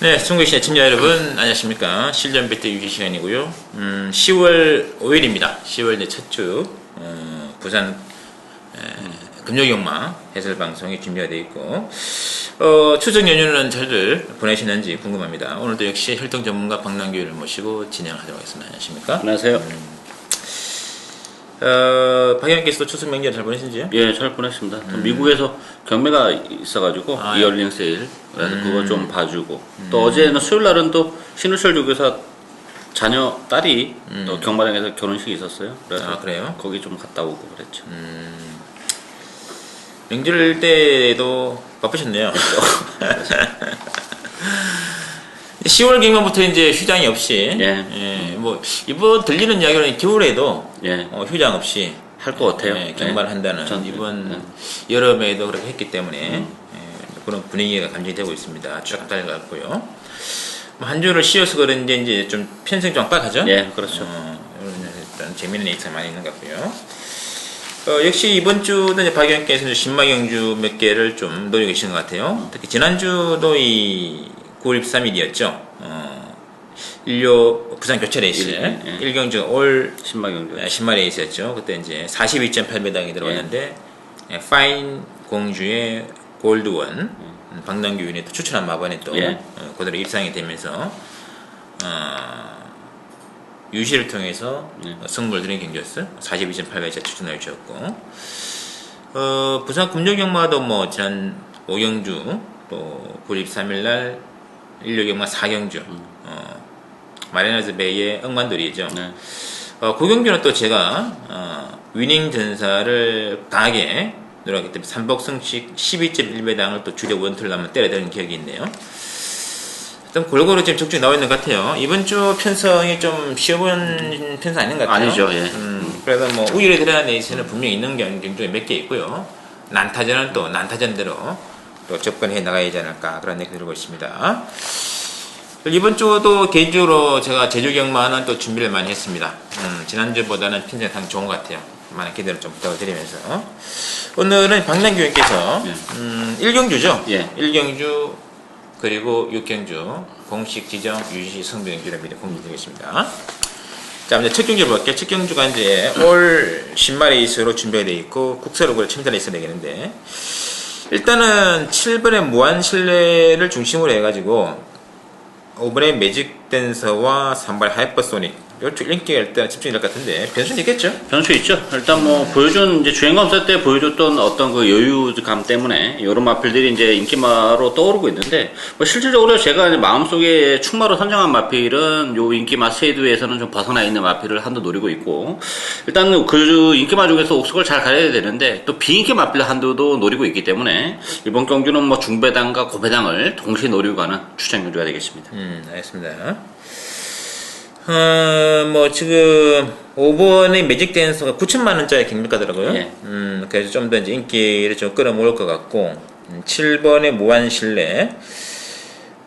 네, 승구시 시청자 여러분, 안녕하십니까. 실전 배트 유지 시간이고요. 음, 10월 5일입니다. 10월 내첫 주, 어, 부산 에, 금요경마 해설 방송이 준비가 되어 있고, 어, 추석 연휴는 잘들 보내시는지 궁금합니다. 오늘도 역시 혈통 전문가 박남규를 모시고 진행하도록 하겠습니다. 안녕하십니까. 안녕하세요. 어, 박 의원께서도 추석 명절 잘 보내신지요? 예, 잘 보냈습니다. 또 미국에서 경매가 있어가지고 아, 이얼링 세일 그래서 그거 좀 봐주고 또 어제는 수요일 날은 또 신우철 조교사 자녀 딸이 또 경마장에서 결혼식이 있었어요. 그래서 아, 그래요? 거기 좀 갔다 오고 그랬죠. 명절 때도 바쁘셨네요. 10월 경마부터 이제 휴장이 없이, 예. 뭐 이번 들리는 이야기는 겨울에도 예, 어, 휴장 없이 할 것 같아요. 예, 경마를 예. 한다는 전- 이번 예. 여름에도 그렇게 했기 때문에 예, 그런 분위기가 감지되고 있습니다. 쭉 달려갔고요. 뭐한 주를 쉬어서 그런지 이제 좀 편성 좀 빡하죠? 예, 그렇죠. 어, 이런 일단 재미있는 얘기가 많이 있는 것 같고요. 어, 역시 이번 주도 이제 박 의원께서 신마경주 몇 개를 좀 노리고 계시는 것 같아요. 특히 지난주도 이 9월 23일이었죠. 어, 일요 부산 교체 레이스 일, 예. 일경주 올 신마 경주. 네, 10마리 있었죠. 그때 이제 42.8배당이 들어갔는데 예, 파인 공주의 골드원 음, 박남규 위원이 또 추천한 마번에 또 예. 어, 그대로 입상이 되면서 어, 유시를 통해서 예. 어, 승부를 드린 경기였어요. 42.8배째 추천해 주셨고 어, 부산 금요경마도 뭐 지난 5경주 또 9월 23일 날 일요경마 4경주 어, 마리나즈 베이의 억만돌이죠. 네. 어, 그 경기는 또 제가 어, 위닝 전사를 강하게 노력하기 때문에 삼복승식 12.1배당을 또 주력 원투를 한번 때려드는 기억이 있네요. 일단 골고루 지금 적중이 나와 있는 것 같아요. 이번 주 편성이 좀 쉬워본 편성 아닌 것 같아요. 아니죠, 예. 음, 그래서 뭐 우위에 드러난 레이스는 분명히 있는 경- 경주에 몇 개 있고요. 난타전은 또 난타전대로 또 접근해 나가야 되지 않을까 그런 얘기 들고 있습니다. 이번 주도 개인적으로 제가 제주 경마는 또 준비를 많이 했습니다. 음, 지난주보다는 편성이 상 좋은 것 같아요. 많은 기대를 좀 부탁을 드리면서 오늘은 박남규 의원께서 예. 음, 1경주죠? 예. 1경주 그리고 6경주 공식 지정 유시 성병주를 미리 공지드리겠습니다. 자, 이제 첫 경주를 볼게요. 첫 경주가 이제 올 10마리스로 준비가 되어 있고 그걸 첨단에 있어야 되겠는데 일단은 7번의 무한실내를 중심으로 해가지고 5번의 매직 댄서와 3번의 하이퍼소닉 이쪽 인기가 일단 집중이 될 것 같은데 변수는 있겠죠? 변수 있죠. 일단 뭐 보여준 이제 주행 검사 때 보여줬던 어떤 그 여유감 때문에 여러 마필들이 이제 인기마로 떠오르고 있는데 뭐 실질적으로 제가 이제 마음속에 충마로 선정한 마필은 요 인기마 세두에서는 좀 벗어나 있는 마필을 한도 노리고 있고 일단 그 인기마 중에서 옥석을 잘 가려야 되는데 또 비인기 마필 한도도 노리고 있기 때문에 이번 경주는 뭐 중배당과 고배당을 동시에 노리고 가는 추천 경주가 되겠습니다. 음, 알겠습니다. 어, 뭐 지금 5번의 매직 댄서가 9천만 원짜리 경매가더라고요. 예. 음, 그래서 좀 더 이제 인기를 좀 끌어모을 것 같고 음, 7번의 무한실내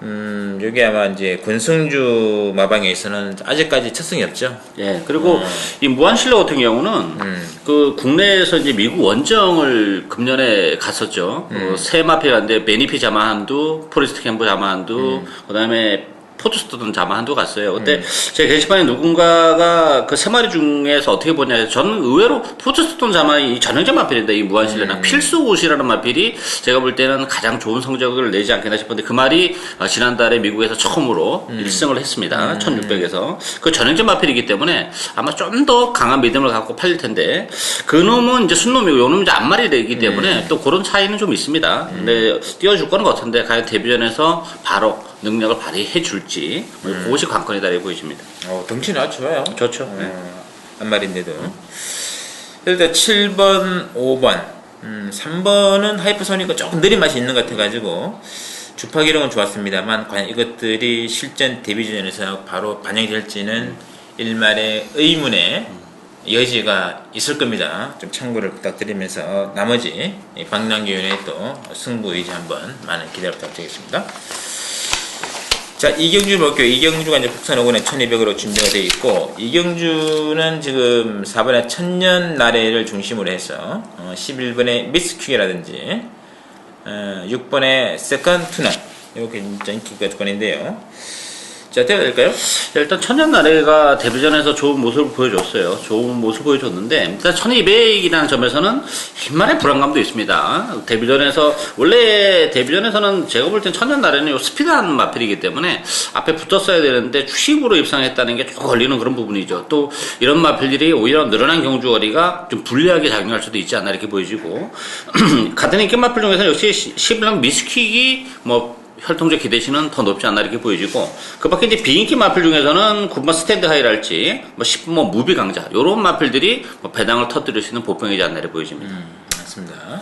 음, 여기 아마 이제 권승주 마방에서는 아직까지 첫승이 없죠. 예, 그리고 어. 이 무한실내 같은 경우는 음. 그 국내에서 이제 미국 원정을 금년에 갔었죠. 음. 어, 세 마피가 있는데 베니피 자마 한두, 포리스트 캠프 자마 한두, 음. 그다음에 포트스토든 자마 한두 갔어요. 그때 제 게시판에 누군가가 그 세 마리 중에서 어떻게 보냐 해서 저는 의외로 포트스토든 자마이 전형적 마필인데 이 무한실내나 음. 필수 옷이라는 마필이 제가 볼 때는 가장 좋은 성적을 내지 않겠나 싶은데 그 말이 어, 지난달에 미국에서 처음으로 음. 1승을 했습니다. 1600에서. 그 전형적 마필이기 때문에 아마 좀 더 강한 믿음을 갖고 팔릴 텐데 그 놈은 이제 순놈이고 요 놈은 이제 앞마리이기 때문에 음. 또 그런 차이는 좀 있습니다. 근데 띄워줄 거는 같은데 과연 데뷔전에서 바로 능력을 발휘해 줄지 뭐 음. 그것이 관건이다 이렇게 보여집니다. 어, 덩치는 아주 좋아요. 좋죠. 네. 어, 한 마리인데도. 일단 7번, 5번, 음, 3번은 하이퍼소닉은 조금 느린 맛이 있는 것 같아가지고 주파 기록은 좋았습니다만 과연 이것들이 실전 데뷔 전에서 바로 반영이 될지는 일말의 의문의 여지가 있을 겁니다. 좀 참고를 부탁드리면서 나머지 이 박남기 위원의 또 승부 의지 한번 많은 기대를 부탁드리겠습니다. 자, 이경주 볼게요. 이경주가 이제 5권에 1200으로 준비가 되어 있고, 이경주는 지금 4번에 천년 나래를 중심으로 해서, 어, 11번에 미스큐라든지, 어, 6번의 세컨 투나 이렇게 진짜 인기가 주권인데요. 자, 대화 될까요? 일단 천년나래가 데뷔전에서 좋은 모습을 보여줬어요. 좋은 모습을 보여줬는데 일단 1200이라는 점에서는 힘만의 불안감도 있습니다. 데뷔전에서 원래 데뷔전에서는 제가 볼 땐 천년나래는 요 스피드한 마필이기 때문에 앞에 붙었어야 되는데 추식으로 입상했다는 게 조금 걸리는 그런 부분이죠. 또 이런 마필들이 오히려 늘어난 경주거리가 좀 불리하게 작용할 수도 있지 않나 이렇게 보여지고 같은 인기 마필 중에서 역시 11랑 미스킥이 뭐 혈통적 기대치는 더 높지 않나 이렇게 보여지고 그 밖에 이제 비인기 마필 중에서는 군마 스탠드 하이랄지 뭐 10분 뭐 무비 강자 요런 마필들이 뭐 배당을 터뜨릴 수 있는 보평이지 않나 이렇게 보여집니다. 음, 맞습니다.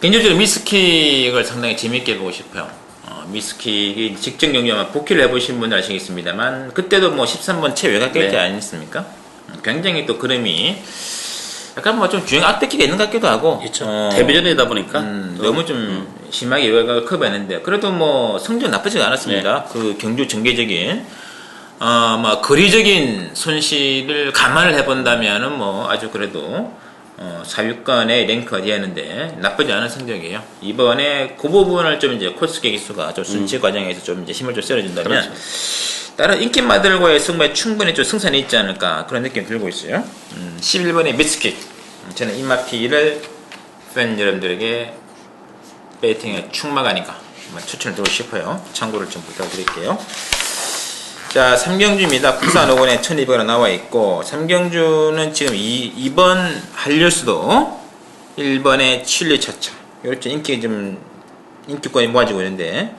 개인적으로 미스킥을 상당히 재밌게 보고 싶어요. 어, 미스킥이 직전 경기만 복귀를 해보신 분들 아시겠습니다만 그때도 뭐 13번 최외곽 결제 네. 아니었습니까? 음, 굉장히 또 그림이 약간 뭐 좀 주행 악배기가 있는 것 같기도 하고 어, 데뷔전이다 보니까 음, 또 너무 좀 심하게 외곽을 커버했는데 그래도 뭐 성적 나쁘지가 않았습니다. 네. 그 경주 전개적인 어, 뭐 거리적인 손실을 감안을 해본다면은 뭐 아주 그래도 어, 4위권의 랭크가 되었는데 나쁘지 않은 성적이에요. 이번에 그 부분을 좀 이제 코스 계기수가 좀 순치 과정에서 좀 이제 힘을 좀 실어준다면 음. 그렇죠. 다른 인기마들과의 승부에 충분히 좀 승산이 있지 않을까 그런 느낌이 들고 있어요. 음, 11번의 미스킥. 음, 저는 이마피를 팬 여러분들에게 배팅의 충마가니까 추천을 드리고 싶어요. 참고를 좀 부탁드릴게요. 자, 삼경주입니다. 국산 5원에 1200원 나와 있고, 삼경주는 지금 2, 번 한류수도 1번에 칠리 차차. 이렇게 인기 좀, 인기권이 모아지고 있는데,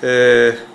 그,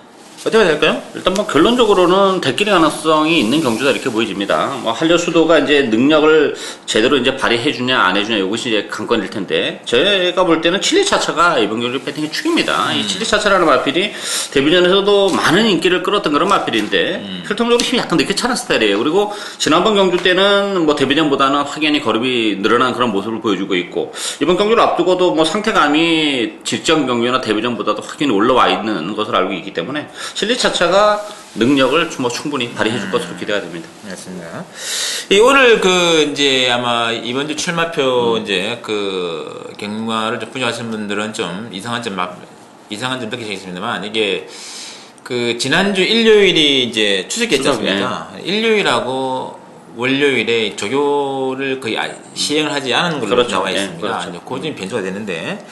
어떻게 해야 될까요? 일단 뭐 결론적으로는 대끼리 가능성이 있는 경주다 이렇게 보여집니다. 뭐 한려 수도가 이제 능력을 제대로 이제 발휘해 주냐 안 해주냐 이것이 이제 관건일 텐데 제가 볼 때는 칠리 차차가 이번 경주 배팅의 축입니다. 이 칠리 차차라는 마필이 데뷔전에서도 많은 인기를 끌었던 그런 마필인데 혈통적으로 힘이 약간 늦게 차는 스타일이에요. 그리고 지난번 경주 때는 뭐 데뷔전보다는 확연히 걸음이 늘어난 그런 모습을 보여주고 있고 이번 경주를 앞두고도 뭐 상태감이 직전 경주나 데뷔전보다도 확연히 올라와 있는 것을 알고 있기 때문에 칠리 차차가 능력을 뭐 충분히 발휘해 줄 것으로 기대가 됩니다. 맞습니다. 이 오늘 그 이제 아마 이번 주 출마표 이제 그 경마를 좀 분석하시는 분들은 좀 이상한 점 막- 이상한 점 느끼시겠습니다만 이게 그 지난주 일요일이 이제 추석이었지. 않습니까? 일요일하고 월요일에 조교를 거의 아- 시행을 하지 않은 걸로 그렇죠. 나와 예, 있습니다. 그렇죠. 이제 그좀 변수가 되는데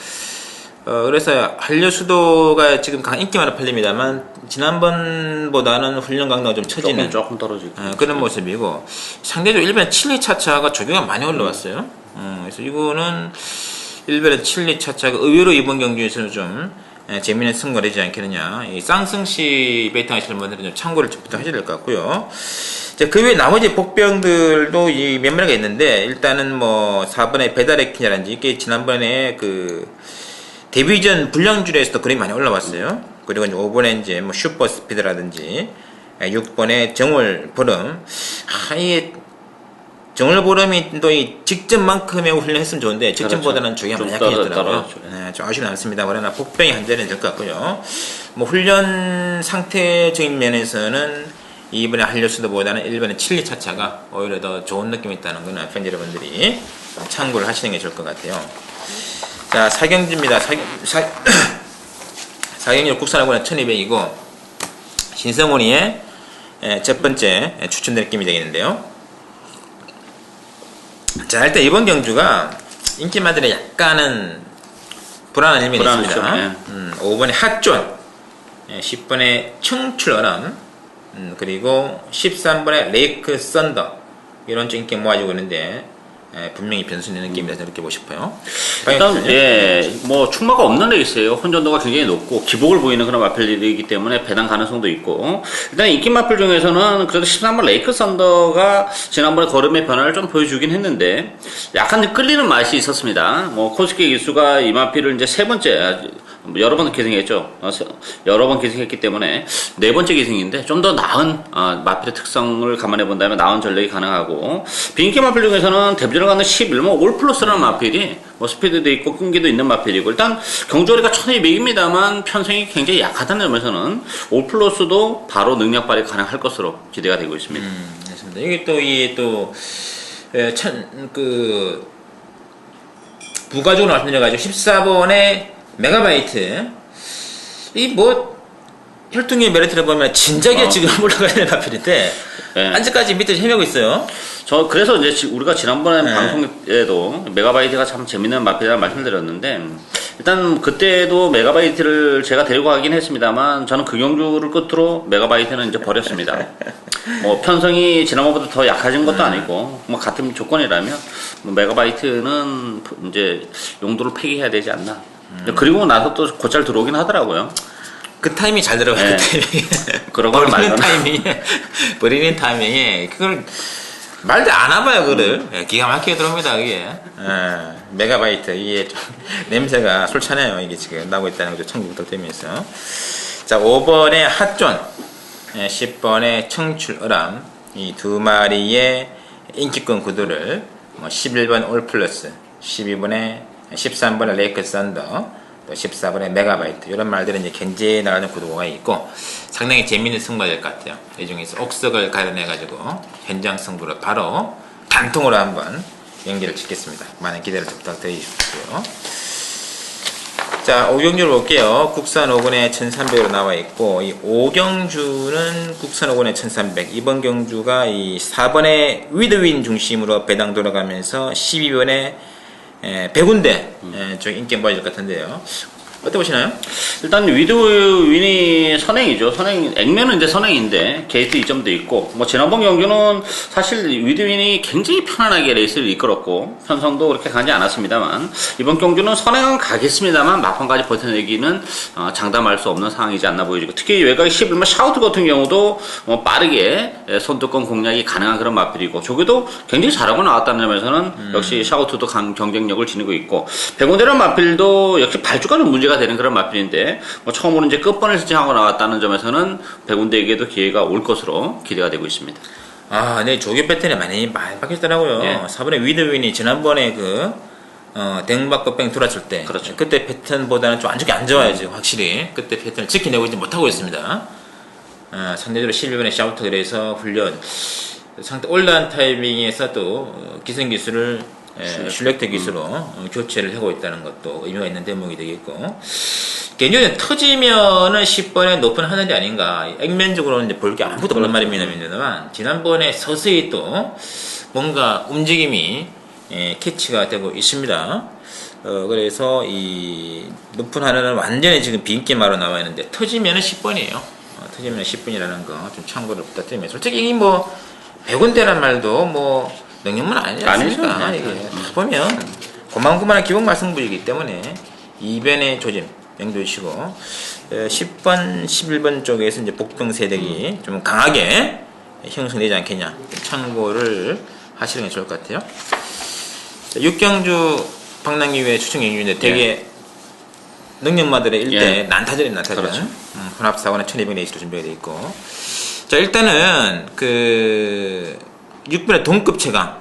어, 그래서 한려수도가 지금 강 인기만은 팔립니다만 지난번보다는 훈련 강도가 좀 처지는 조금 조금 떨어지고 어, 그런 모습이고 상대적으로 일본 칠리 차차가 조교가 많이 올라왔어요. 음, 그래서 이거는 일본의 칠리 차차가 의외로 이번 경기에서는 좀 예, 재미있는 승부가 되지 않겠느냐. 이 쌍승시 베이팅 하시는 분들은 좀 참고를 좀 부탁하셔야 될 것 같고요. 자, 그 외에 나머지 복병들도 이 몇 마리가 있는데 일단은 뭐 4번의 배달의 킨이라든지 이게 지난번에 그 데뷔전 불량줄에서도 그림이 많이 올라왔어요. 그리고 이제 5번에 이제 뭐 슈퍼 스피드라든지 6번에 정월 보름. 아, 이게 정월 보름이 또 이 직전만큼의 훈련 했으면 좋은데 직전보다는 저게 좀 많이. 떨어졌죠. 네, 좀 아쉬운 않습니다. 그러나 복병이 한 자리는 될 것 같고요. 뭐 훈련 상태적인 면에서는 이번에 한려수도보다는 1번의 칠리 차차가 오히려 더 좋은 느낌이 있다는 거는 팬 여러분들이 참고를 하시는 게 좋을 것 같아요. 자, 사경주입니다. 사, 사, 국산하고는 1200이고, 신성훈이의 예, 첫 번째 예, 추천드릴 게임이 되겠는데요. 자, 일단 이번 경주가 인기마들의 약간은 불안한 일면이 있습니다. 예. 음, 5번의 핫존, 예, 10번의 청출어람, 음, 그리고 13번의 레이크 썬더, 이런 쪽 인기 모아지고 있는데, 예, 분명히 변수 있는 느낌이라 이렇게 보고 싶어요. 일단 예, 뭐 충마가 없는 레이스예요. 혼전도가 굉장히 높고 기복을 보이는 그런 마필들이기 때문에 배당 가능성도 있고 일단 인기 마필 중에서는 그래도 13번 레이크 썬더가 지난번에 걸음의 변화를 좀 보여주긴 했는데 약간 끌리는 맛이 있었습니다. 뭐 코스케 기수가 이 마필을 이제 세 번째 아, 여러 번 기승했죠. 어, 세- 여러 번 기승했기 때문에 네 번째 기승인데 좀 더 나은 어, 마필의 특성을 감안해 본다면 나은 전략이 가능하고 비인기 마필 중에서는 데뷔를 가는 11뭐 올 플러스라는 마필이 뭐 스피드도 있고 끈기도 있는 마필이고 일단 경주거리가 1200입니다만 편성이 굉장히 약하다는 점에서는 올 플러스도 바로 능력 발휘 가능할 것으로 기대가 되고 있습니다. 음, 알겠습니다. 이게 또, 이 또, 에, 천, 그, 부가적으로 말씀드려가지고 14번의 메가바이트 이 뭐 혈통의 메리트를 보면 진작에 어. 지금 올라가야 되는 마필인데 네. 아직까지 밑에 헤매고 있어요. 저 그래서 이제 지- 우리가 지난번에 네. 방송에도 메가바이트가 참 재밌는 마피라는 말씀드렸는데 일단 그때도 메가바이트를 제가 데리고 가긴 했습니다만 저는 그 경주를 끝으로 메가바이트는 이제 버렸습니다. 뭐 편성이 지난번보다 더 약해진 것도 아니고 뭐 같은 조건이라면 뭐 메가바이트는 이제 용도를 폐기해야 되지 않나. 그리고 나서 또 곧잘 들어오긴 하더라고요. 그 타이밍이 잘 들어가요. 네. 그 타이밍. 그러고 버리는. 타이밍에 버리는 타이밍에 그걸 말도 안 와봐요 그를 예, 기가 막히게 들어옵니다 그게 예, 메가바이트 이게 좀 냄새가 솔찬해요 이게 지금 나고 있다는 거죠 천국부터 되면서 자 5번의 핫존 예, 10번의 청출어람 이 두 마리의 인기권 구도를 뭐 11번 올플러스 12번의 13번의 레이크 썬더 또 14번의 메가바이트 이런 말들은 이제 견제 나가는 구도가 있고 상당히 재미있는 승부가 될 것 같아요. 이 중에서 옥석을 가려내 가지고 현장 승부를 바로 단통으로 한번 연기를 짓겠습니다. 많은 기대를 좀 부탁드리고요. 자, 오경주를 볼게요. 국산 5군에 1300으로 나와 있고, 이 오경주는 국산 5군에 1300. 이번 경주가 이 4번의 위드윈 중심으로 배당 돌아가면서 12번에 100군데 좀 인기 모아질 것 같은데요. 어떻게 보시나요? 일단 위드 윈이 선행이죠. 선행 액면은 이제 선행인데 게이트 2점도 있고 뭐 지난번 경주는 사실 위드 윈이 굉장히 편안하게 레이스를 이끌었고 편성도 그렇게 가지 않았습니다만 이번 경주는 선행은 가겠습니다만 막판까지 버텨내기는 어, 장담할 수 없는 상황이지 않나 보여지고 특히 외곽 11번 샤우트 같은 경우도 뭐 빠르게 예, 선두권 공략이 가능한 그런 마필이고 저기도 굉장히 잘하고 나왔다는 점에서는 역시 샤우트도 강 경쟁력을 지니고 있고 백운대란 마필도 역시 발주가 좀 문제가 되는 그런 마필인데 뭐 처음으로 이제 끝번을 설정하고 나왔다는 점에서는 백운대에게도 기회가 올 것으로 기대가 되고 있습니다. 아, 네, 조교 패턴이 많이, 많이 바뀌었더라고요. 예. 4번의 위드윈이 지난번에 그, 어, 댕박급뱅 돌았을 때. 그렇죠. 그때 패턴보다는 좀안 좋게 안 좋아요, 지금 확실히. 그때 패턴을 지켜내고 있지 못하고 있습니다. 어, 상대적으로 11번의 샤우트 그래서 훈련. 상대 올라온 타이밍에서 또 어, 기승기술을 예, 슐렉트 기술로 어, 교체를 하고 있다는 것도 의미가 있는 대목이 되겠고. 개인적으로 터지면은 10번에 높은 하늘이 아닌가. 액면적으로는 이제 볼 게 아무것도 없는 말입니다만 지난번에 서서히 또 뭔가 움직임이 예, 캐치가 되고 있습니다. 어, 그래서 이 높은 하늘은 완전히 지금 빈기마로 나와 있는데 터지면은 10번이에요. 어, 터지면 10분이라는 거 좀 참고를 부탁드리면 솔직히 이뭐 100원대란 말도 뭐 능력만 아니지 않습니까? 아니죠. 네. 이게 다 보면 고만고만한 기본 말씀부이기 때문에 이변의 조짐 어, 10번, 11번 쪽에서 이제 복등 세력이 좀 강하게 형성되지 않겠냐 참고를 하시는 게 좋을 것 같아요. 자, 육경주 방랑기회 추천 경주인데 되게 능력마들의 일대 예. 난타전입니다. 난타전. 그렇죠. 음, 혼합사고는 1200 레이스로 준비가 되어 있고. 자, 일단은 그 6번의 동급 최강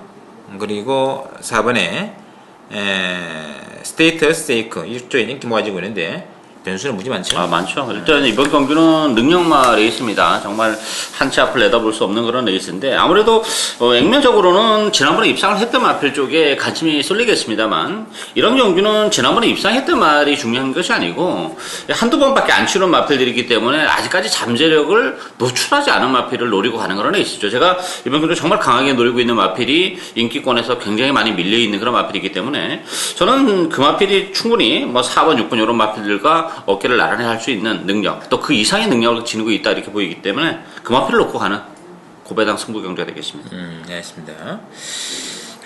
그리고 4번에 에, 스테이터스 세이크 이쪽에 인기 모아지고 있는데 변수는 무지 많죠. 아, 많죠. 일단 이번 경주는 능력마 레이스입니다. 정말 한치 앞을 내다볼 수 없는 그런 레이스인데 아무래도 어, 액면적으로는 지난번에 입상을 했던 마필 쪽에 관심이 쏠리겠습니다만 이런 경주는 지난번에 입상했던 말이 중요한 것이 아니고 한두 번밖에 안 치른 마필들이기 때문에 아직까지 잠재력을 노출하지 않은 마필을 노리고 가는 그런 레이스죠. 제가 이번 경주 정말 강하게 노리고 있는 마필이 인기권에서 굉장히 많이 밀려 있는 그런 마필이기 때문에 저는 그 마필이 충분히 뭐 4번, 6번 이런 마필들과 어깨를 나란히 할 수 있는 능력 또 그 이상의 능력을 지니고 있다 이렇게 보이기 때문에 그 마필을 놓고 가는 고배당 승부 경주가 되겠습니다. 음, 네, 알겠습니다.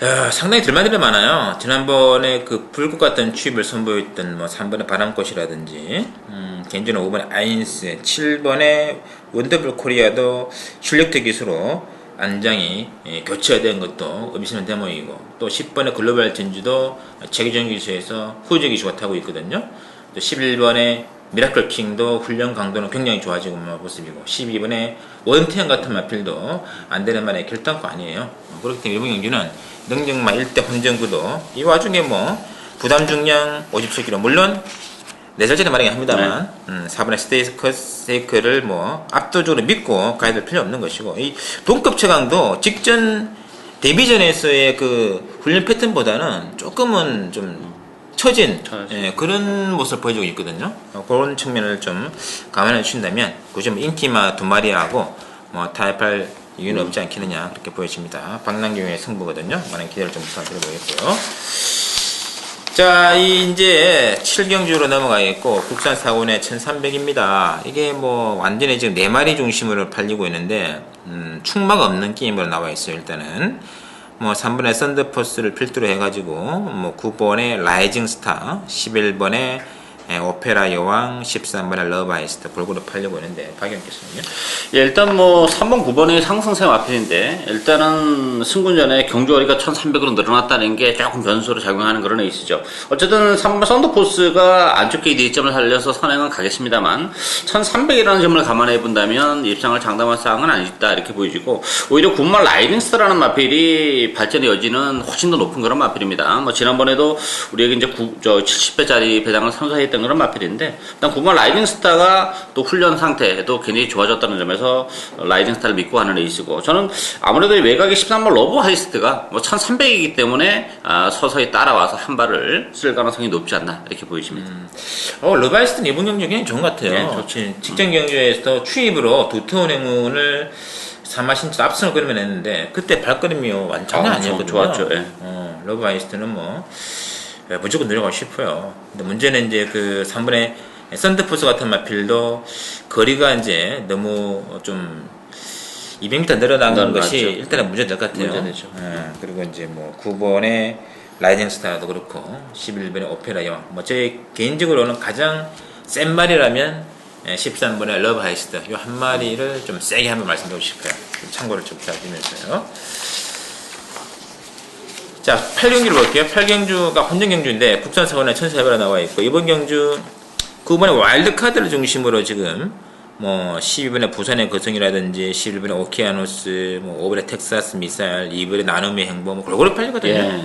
야, 상당히 들만들이 많아요. 지난번에 그 불꽃 같은 취입을 선보였던 뭐 3번의 바람꽃이라든지, 음, 개인적으로 5번의 아인스, 7번의 원더블 코리아도 실력적 기수로 안장이 예, 교체가 된 것도 의미심는 대목이고, 또 10번의 글로벌 전주도 체계적 기수에서 후적 기수가 타고 있거든요. 또 11번의 미라클 킹도 훈련 강도는 굉장히 좋아지고 있는 모습이고 12번에 원태양 같은 마필도 안 되는 말에 결단코 아니에요. 어, 그렇기 때문에 이번 경기는 능력만 1대 혼전구도 이 와중에 뭐 부담 중량 50kg 물론 내절제는 말이긴 합니다만 음, 4번의 스테이크 세이크를 뭐 압도적으로 믿고 가야 될 필요 없는 것이고 이 동급 최강도 직전 데뷔전에서의 그 훈련 패턴보다는 조금은 좀 처진. 예, 그런 모습을 보여주고 있거든요. 어, 그런 측면을 좀 감안해 주신다면 뭐 인기마 두 마리하고 뭐 타협할 이유는 없지 않겠느냐 그렇게 보여집니다. 박남규의 승부거든요. 많은 기대를 좀 부탁드려보겠고요. 자, 이 이제 7경주로 넘어가겠고 국산 사고의 1300입니다. 이게 뭐 완전히 지금 네 마리 중심으로 팔리고 있는데 음, 충막 없는 게임으로 나와 있어요. 일단은 뭐 3번의 썬더포스를 필두로 해가지고 뭐 9번의 라이징 스타, 11번의 예, 오페라 여왕, 13번의 러브 아이스트 골고루 팔리고 있는데 박영 교수님요? 예, 일단 뭐 3번, 9번이 상승세 마필인데 일단은 승군전에 경주거리가 1,300으로 늘어났다는 게 조금 변수로 작용하는 그런 에이스죠. 어쨌든 3번 썬더포스가 안쪽 게이트 2점을 살려서 선행은 가겠습니다만 1,300이라는 점을 감안해 본다면 입상을 장담할 사항은 아니다 이렇게 보여지고 오히려 군말 라이딩스타라는 마필이 발전의 여지는 훨씬 더 높은 그런 마필입니다. 뭐 지난번에도 우리에게 이제 구, 저 70배짜리 배당을 선사했던 그런 마필인데 일단 군말 라이딩 스타가 또 훈련 상태도 굉장히 좋아졌다는 점에서 라이딩 스타를 믿고 하는 레이스고 저는 아무래도 이 외곽의 13번 러브 하이스트가 뭐 1300이기 때문에 아, 서서히 따라와서 한 발을 쓸 가능성이 높지 않나 이렇게 보여집니다. 어, 러브 아이스트는 이번 경주 굉장히 좋은 것 같아요. 네, 좋지. 직전 경주에서 추입으로 두터운 행운을 사마신차 앞선을 끌면 했는데 그때 발걸음이 완 장난 아, 아니었거든요. 좋았죠, 예. 어, 러브 아이스트는 뭐 예, 무조건 내려가고 싶어요. 근데 문제는 이제 그 3번에 썬더포스 같은 마필도 거리가 이제 너무 좀 200m 늘어난 늘어났죠. 것이 일단은 문제될 것 같아요. 문제되죠. 예, 그리고 이제 뭐 9번에 라이징 스타도 그렇고 11번에 오페라 여왕 뭐제 개인적으로는 가장 센 말이라면 13번의 러브 하이스트 이 한 마리를 좀 세게 한번 말씀드리고 싶어요. 좀 참고를 좀 부탁드리면서요. 자, 8경주를 볼게요. 8경주가 혼전 경주인데 국산 사고는 1,400원 나와 있고 이번 경주 9번의 와일드 카드를 중심으로 지금 뭐 12번의 부산의 거성이라든지 11번의 오케아노스, 뭐 5번의 텍사스 미사일, 2번의 나눔의 행보 뭐 골고루 팔리거든요. 예. 예.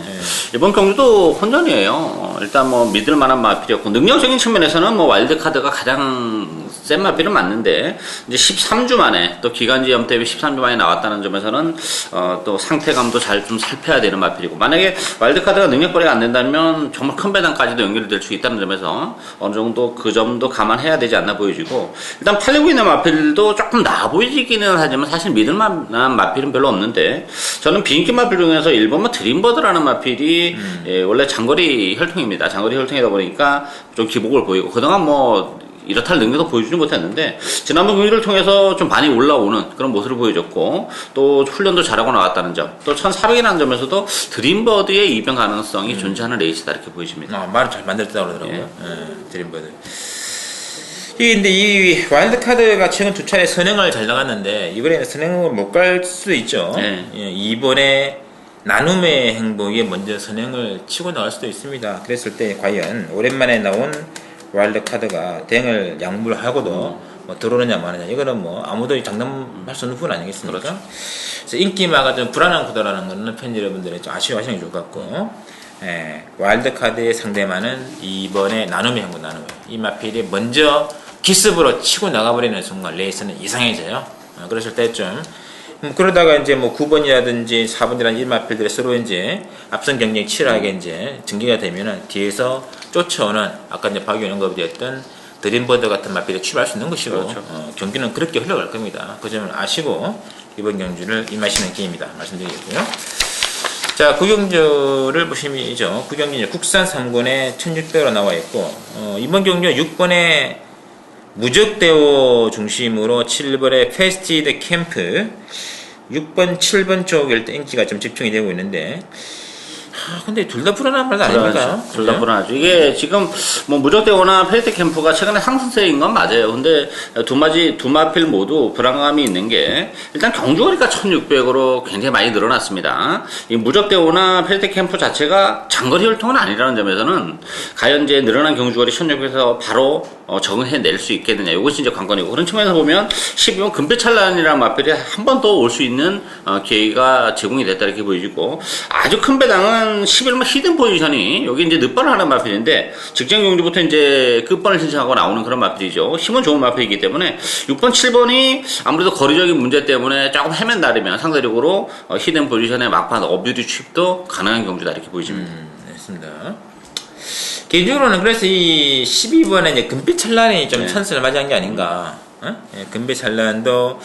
이번 경주도 혼전이에요. 어, 일단 뭐 믿을 만한 마필이었고 능력적인 측면에서는 뭐 와일드 카드가 가장 센 마필은 맞는데 이제 13주 만에 또 기간지염 때문에 13주 만에 나왔다는 점에서는 어, 또 상태감도 잘 좀 살펴야 되는 마필이고 만약에 와일드 카드가 능력 발휘가 안 된다면 정말 큰 배당까지도 연결될 수 있다는 점에서 어느 정도 그 점도 감안해야 되지 않나 보여지고 일단 팔리고 있는 마필도 조금 나아 보이기는 하지만 사실 믿을 만한 마필은 별로 없는데 저는 비인기 마필 중에서 1번만 드림버드라는 마필이 예, 원래 장거리 혈통입니다. 장거리 혈통이다 보니까 좀 기복을 보이고 그동안 뭐 이렇다 할 능력도 보여주지 못했는데 지난번 경기를 통해서 좀 많이 올라오는 그런 모습을 보여줬고 또 훈련도 잘하고 나왔다는 점 또 1400이라는 점에서도 드림버드의 이변 가능성이 존재하는 레이스다 이렇게 보여집니다. 아, 말을 잘 만들었다고 그러더라고요. 예, 드림버드. 이 근데 이 와일드 카드가 최근 두 차례 선행을 잘 나갔는데 이번에는 선행을 못 갈 수도 있죠. 네. 예, 이번에 나눔의 행복이 먼저 선행을 치고 나갈 수도 있습니다. 그랬을 때 과연 오랜만에 나온 와일드 카드가 대응을 양보를 하고도 뭐 들어오느냐 마느냐 이거는 뭐 아무도 장담할 수 없는 부분 아니겠습니까? 그렇죠. 그래서 인기마가 좀 불안한 구도라는 거는 팬 여러분들이 좀 아쉬워하시는 게 좋을 것 같고 예, 와일드 카드의 상대만은 이번에 나눔의 행보 나눔 이 마필이 먼저 기습으로 치고 나가버리는 순간 레이스는 이상해져요 어, 그랬을 때좀 음, 그러다가 이제 뭐 9번이라든지 4번이라는 이 마필들이 서로 이제 앞선 경쟁이 치열하게 이제 전개가 되면은 뒤에서 쫓아오는 아까 이제 박이 언급되었던 드림버드 같은 마필이 취할 수 있는 것이고 그렇죠. 어, 경기는 그렇게 흘러갈 겁니다. 그 점을 아시고 이번 경주를 임하시는 게임이다 말씀드리겠고요. 자, 구경주를 보시면 이죠. 구경주 이제 국산 3군에 1600으로 나와 있고 어, 이번 경주 6번에 무적대오 중심으로 7번의 페스티드 캠프. 6번, 7번 쪽에 일단 인기가 좀 집중이 되고 있는데 아, 근데 둘 다 불안한 말도 아닙니까? 둘다 그렇죠. 불안하죠. 이게 지금 뭐 무적대오나 페리트 캠프가 최근에 상승세인 건 맞아요. 근데 두 마지 두 마필 모두 불안감이 있는 게 일단 경주거리가 1,600으로 굉장히 많이 늘어났습니다. 이 무적대오나 페리트 캠프 자체가 장거리 혈통은 아니라는 점에서는 과연 이제 늘어난 경주거리 1,600에서 바로 어, 적응해낼 수 있겠느냐. 이것이 이제 관건이고 그런 측면에서 보면 12번 금배찰란이라는 마필이 한 번 더 올 수 있는 어, 기회가 제공이 됐다 이렇게 보여지고 아주 큰 배당은 11번 히든 포지션이 여기 이제 늦발을 하는 마필인데 직전 경주부터 이제 끝번을 신청하고 나오는 그런 마필이죠. 힘은 좋은 마필이기 때문에 6번, 7번이 아무래도 거리적인 문제 때문에 조금 헤맨 다르면 상대적으로 어, 히든 포지션의 막판 어뷰디 취입도 가능한 경주다 이렇게 보여집니다. 음, 네, 있습니다. 개인적으로는 그래서 이 12번에 이제 금빛 찬란이 좀 네. 찬스를 맞이한 게 아닌가. 어? 예, 금빛 찬란도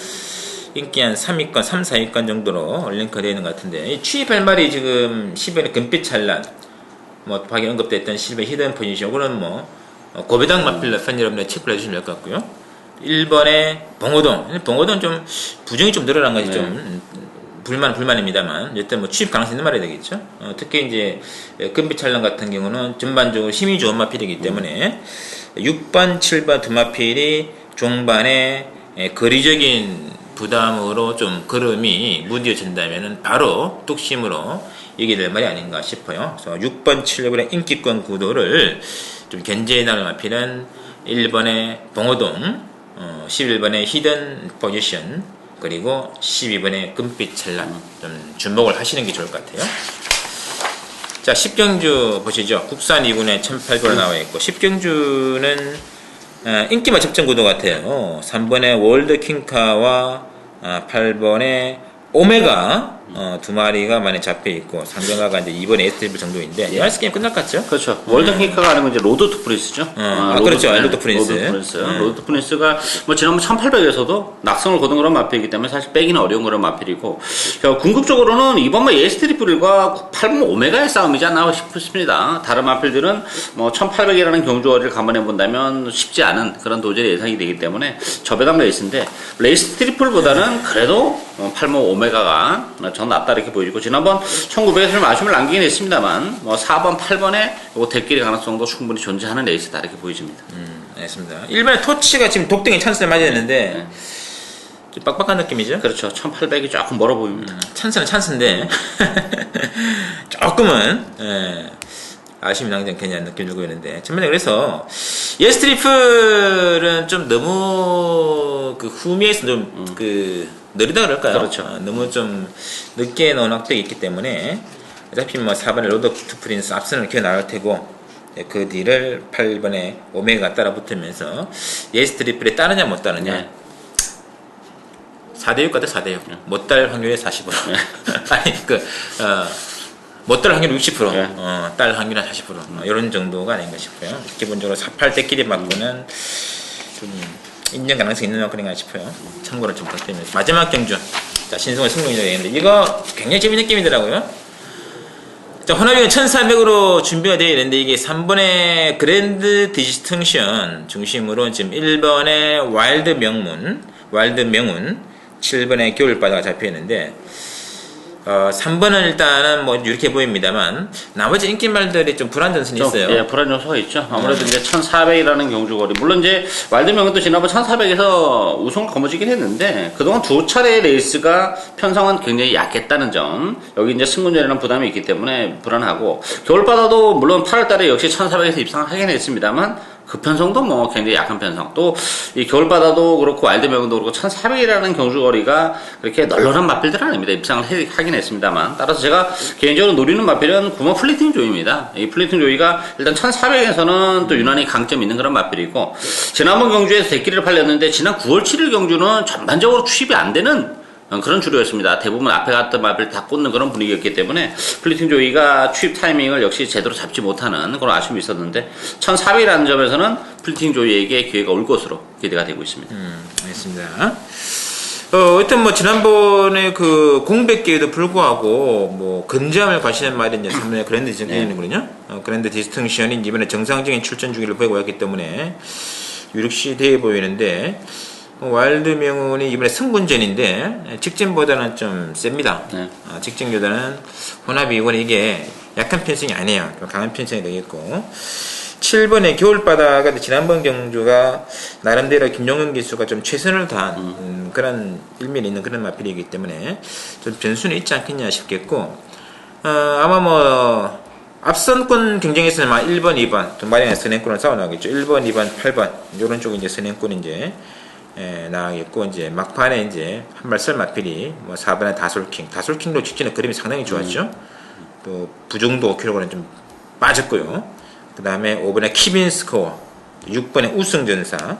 인기 한 3위권, 3, 4위권 정도로 랭크되어 있는 것 같은데 이 취입할 말이 지금 10번에 금빛 찬란 뭐 방에 언급됐던 10의 히든 포지션 이거는 뭐 어, 고배당 마필러 팬 여러분들 체크를 해주시면 될 것 같고요. 1번에 봉호동 봉호동 좀 부정이 좀 늘어난 것이 네. 좀 음, 불만 불만입니다만 일단 뭐 취입 가능성이 있는 말이 되겠죠. 어, 특히 이제 금빛 찬란 같은 경우는 전반적으로 힘이 좋은 마필이기 때문에 6번, 7번 두 마필이 종반에 예, 거리적인 부담으로 좀 걸음이 무뎌진다면 바로 뚝심으로 이게 될 말이 아닌가 싶어요. 그래서 6번, 7번의 인기권 구도를 좀 견제해 나갈 마필은 1번의 봉호동, 어, 11번의 히든 포지션, 그리고 12번의 금빛 찬란 좀 주목을 하시는 게 좋을 것 같아요. 자, 10경주 보시죠. 국산 2군에 1800으로 나와 있고 10경주는 어, 인기만 접전 구도 같아요. 3번에 월드 킹카와 아, 8번에 오메가 어, 두 마리가 많이 잡혀 있고 상대가가 이제 2번에 에스트리블 정도인데 이 아이스 게임 끝날 것 같죠? 그렇죠. 월드 킹카가 아니고 이제 로드 투 프린스죠. 아, 그렇죠. 로드 투 프린스. 로드 프린스. 네. 로드 투 프린스가 뭐 지난번 1800에서도 낙성을 거둔 그런 마필이기 때문에 사실 빼기는 어려운 그런 마필이고 자, 궁극적으로는 이번 뭐 예스트리플과 8번 오메가의 싸움이지 않나 싶습니다. 다른 마필들은 뭐 1800이라는 경주어를 감안해 본다면 쉽지 않은 그런 도전이 예상이 되기 때문에 저배당 레이스인데 레이스 트리플보다는 그래도 8번 오메가가 전 낫다 이렇게 보여지고 지난번 1900에서 좀 아쉬움을 남기긴 했습니다만 뭐 4번, 8번에 요 대끼리 가능성도 충분히 존재하는 레이스다 이렇게 보여집니다. 음, 알겠습니다. 1번에 토치가 지금 독등의 찬스를 맞이했는데 좀 빡빡한 느낌이죠? 그렇죠. 1800이 조금 멀어 보입니다. 찬스는 찬스인데 조금은 예, 아쉬움이 낭장케냐 느낌 들고 있는데 전반적으로 그래서 예스트리플은 좀 너무 그 후미에서 좀그 느리다 그럴까요? 그렇죠. 어, 너무 좀 늦게 넣은 학적이 있기 때문에 어차피 뭐 4번에 로드 투 프린스 앞선을 기어 나갈 테고 예, 그 뒤를 8번에 오메가 따라 붙으면서 예스 트리플에 따르냐 못 따르냐 네. 4대6 같아 4대6 못딸 확률이 40% 아니 그 어, 못딸 확률 60% 네. 어, 딸 확률 40% 어, 이런 정도가 아닌가 싶어요 기본적으로 4팔대끼리 맞고는 좀 인정 가능성이 있는 만큼인가 싶어요. 참고로 좀 부탁드립니다. 마지막 경주. 자 승부인이 되겠는데 이거 굉장히 재밌는 게임이더라고요. 자, 호나비는 1400으로 준비가 되어 있는데 이게 3번의 그랜드 디스팅션 중심으로 지금 1번의 와일드 명문, 와일드 명운, 7번의 겨울바다가 잡혀 있는데 어, 3번은 일단은 뭐 이렇게 보입니다만 나머지 인기말들이 좀 불안 전선이 좀, 있어요. 예, 불안 요소가 있죠. 아무래도 이제 1400이라는 경주거리. 물론 이제 왈드명도 지난번 1400에서 우승을 거머쥐긴 했는데 그동안 두 차례의 레이스가 편성은 굉장히 약했다는 점. 여기 이제 승군전이라는 부담이 있기 때문에 불안하고 겨울바다도 물론 8월달에 역시 1400에서 입상을 하긴 했습니다만 그 편성도 뭐 굉장히 약한 편성. 또 이 겨울바다도 그렇고 와일드명도 그렇고 1400이라는 경주거리가 그렇게 널널한 마필들은 아닙니다. 입상을 해- 하긴 했습니다만. 따라서 제가 개인적으로 노리는 마필은 9번 플리팅 조이입니다. 이 플리팅 조이가 일단 1400에서는 또 유난히 강점이 있는 그런 마필이고 지난번 경주에서 대끼리를 팔렸는데 지난 9월 7일 경주는 전반적으로 투입이 안 되는 어, 그런 주류였습니다. 대부분 앞에 갔던 마필 다 꽂는 그런 분위기였기 때문에 플리팅 조이가 취입 타이밍을 역시 제대로 잡지 못하는 그런 아쉬움이 있었는데 1400이라는 점에서는 플리팅 조이에게 기회가 올 것으로 기대가 되고 있습니다. 음, 알겠습니다. 어, 하여튼 뭐 지난번에 그 공백기에도 불구하고 뭐 근저함을 과시한 말이 이제 3번의 그랜드 디스팅션이거든요. 어, 그랜드 디스팅션이 이번에 정상적인 출전 주기를 보이고 있기 때문에 유력시 돼 보이는데 어, 와일드 명운이 이번에 승분전인데 직전보다는 좀 셉니다. 네. 어, 직전보다는 혼합이 이건 이게 약한 편성이 아니에요. 좀 강한 편성이 되겠고 7번의 겨울바다가 지난번 경주가 나름대로 김용현 기수가 좀 최선을 다한 음, 그런 일면이 있는 그런 마필이기 때문에 좀 변수는 있지 않겠냐 싶겠고 어, 아마 뭐 앞선권 경쟁에서는 막 1번, 2번 두 마리의 선행권을 싸워 나가겠죠. 1번, 2번, 8번 이런 쪽이 이제 선행권 이제 에, 나가겠고 이제 막판에 이제 한발설 마필이 뭐 4번의 다솔킹, 다솔킹도 직전에 그림이 상당히 좋았죠. 또 부정도 5kg는 좀 빠졌고요. 그 다음에 5번에 키빈 스코어, 6번에 우승전사,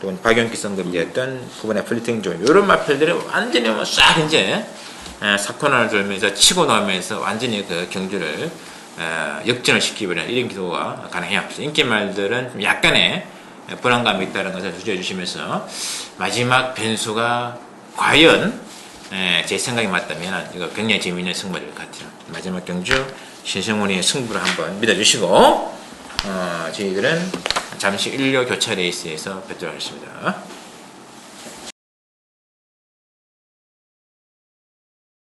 또 박영기 선급이었던 9번에 플리팅 조 이런 마필들이 완전히 뭐싹 이제 에, 사코나를 돌면서 치고 나오면서 완전히 그 경주를 어, 역전을 시키버리는 이런 기도가 가능해요. 그래서 인기 말들은 좀 약간의 불안감이 있다는 것을 주저해 주시면서 마지막 변수가 과연 에, 제 생각이 맞다면 이거 굉장히 재미있는 승부일 것 같아요. 마지막 경주 신성훈이의 승부를 한번 믿어주시고 어, 저희들은 잠시 1료 교차 레이스에서 뵙도록 하겠습니다.